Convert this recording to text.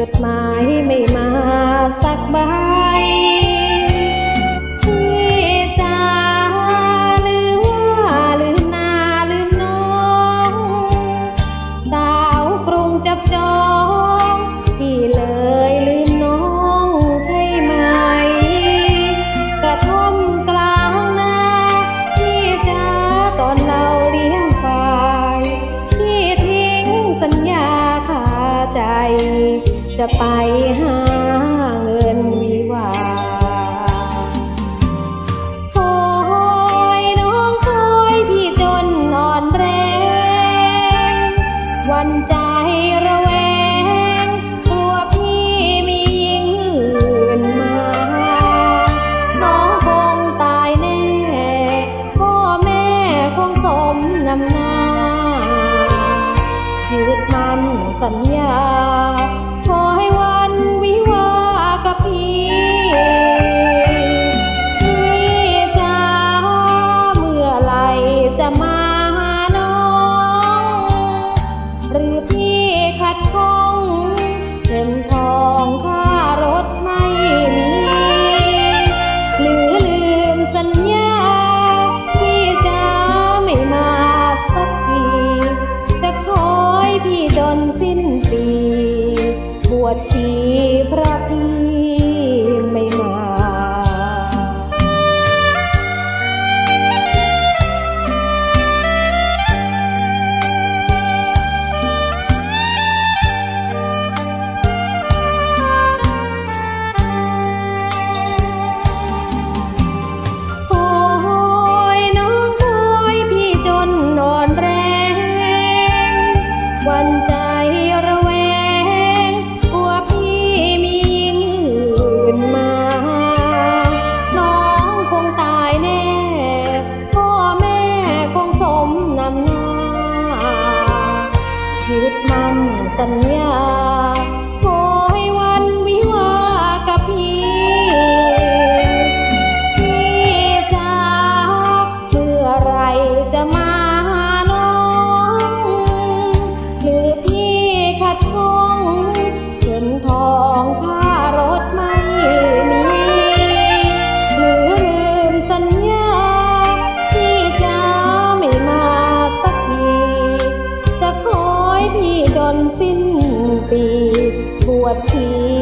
จดหมายไม่ จะไปหาเงินวิวาคอยน้องคอยพี่จนนอนแรง วันใจระแวงกลัวพี่มีหญิงอื่นมา น้องคงตายแน่ พ่แม่คงสมนำหนาชีวิมันสัญญา ดมั่นสัญญา ปีบวชที